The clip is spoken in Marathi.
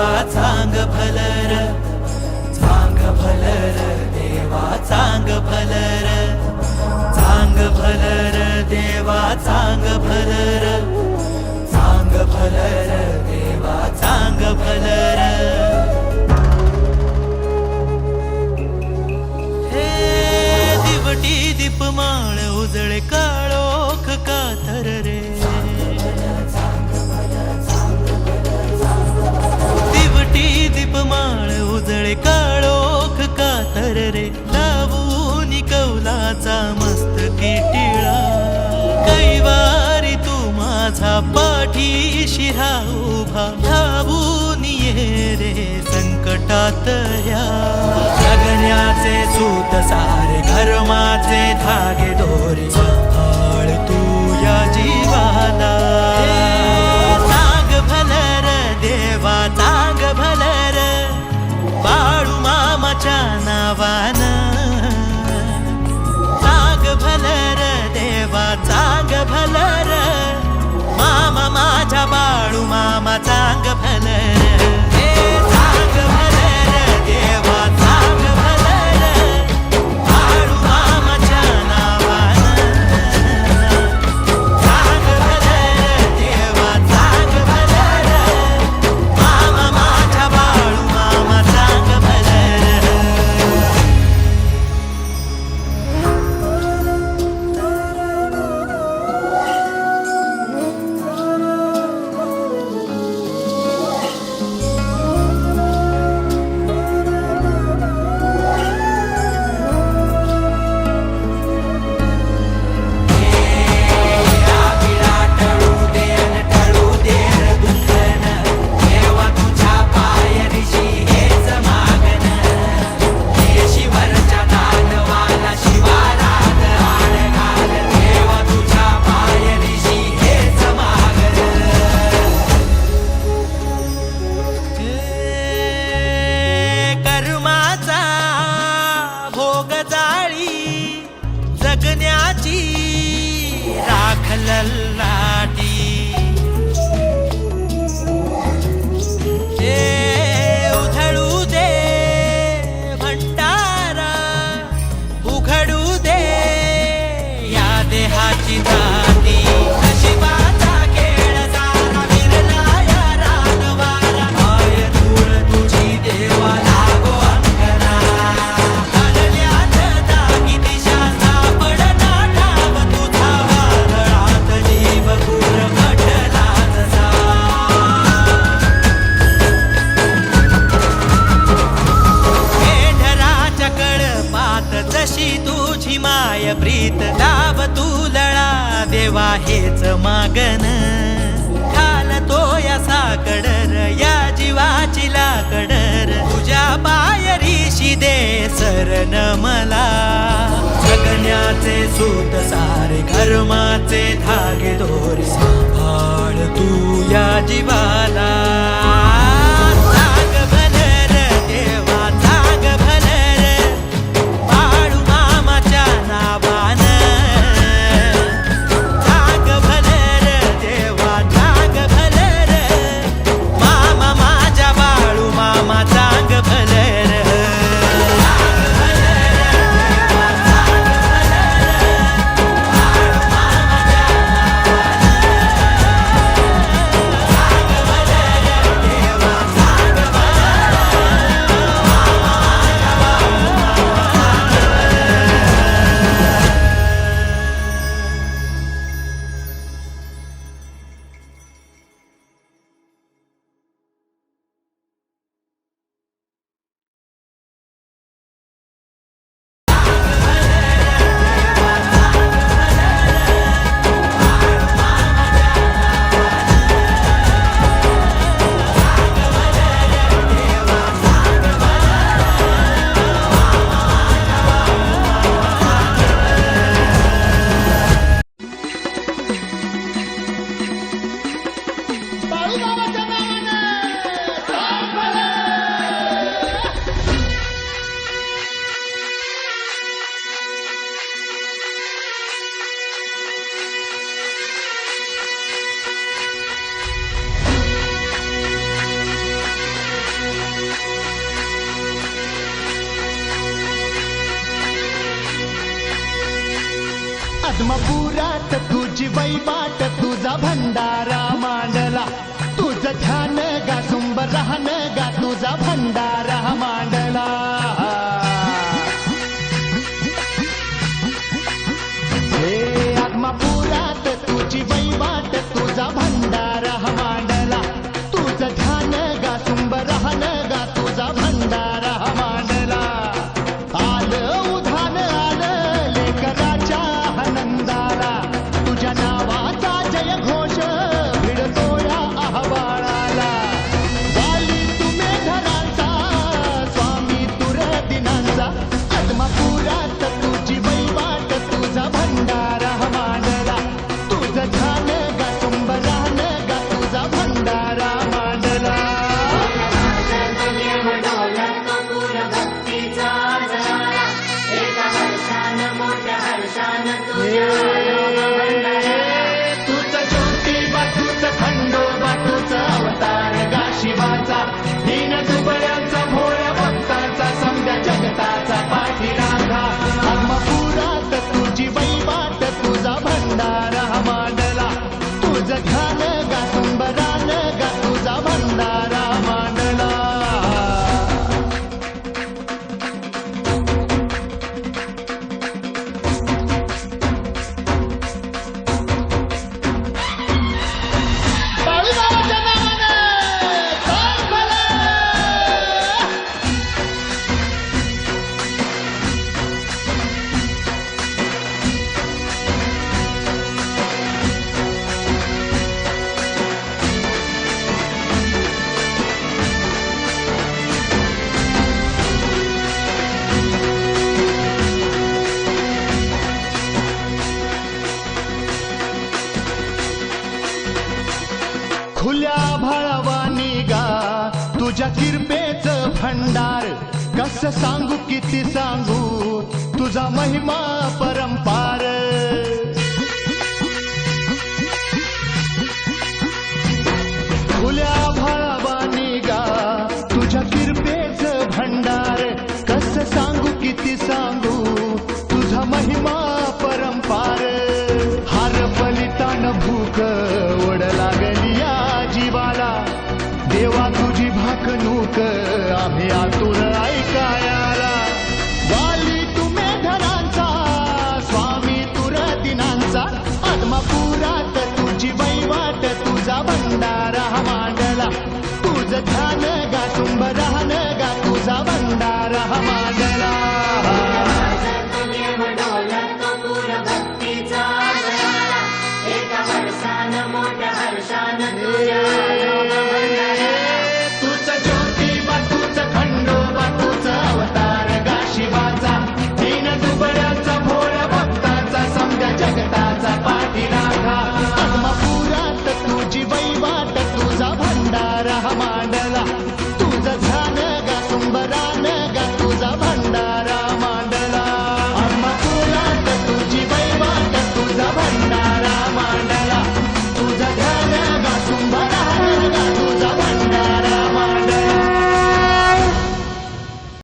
देवा चांग भलर चांग भलर देवा चांग भलर चांग भलर देवा चांग भलर चांग भलर शिरा उभा धावून ये रे संकटात या जगण्याचे सूत सारे धर्माचे धागे. matanga मगन घालतो या साकडर या जीवाची लाकडर तुझ्या पायरीशी दे सरण मला जगण्याचे सूत सारे कर्माचे धागे दोरी सांभाळ तू या जीवाला आत्मपुरात तुझी वैबाट तुझा भंडारा मांडला. तुझं ध्यान गा सुंबर राहण गा तुझा भंडारा भक्ति एका होटा हा न खुल्या भाळावा निगा तुझ्या किरपेच भंडार कस सांगू किती सांगू? तुझा महिमा परंपार. खुल्या भाळावानी निगा तुझ्या किरपेच भंडार कस सांगू किती सांगू? तुझा महिमा परंपार. हार बलितान भूक तुझ भंडारा ध्यान गा सुंब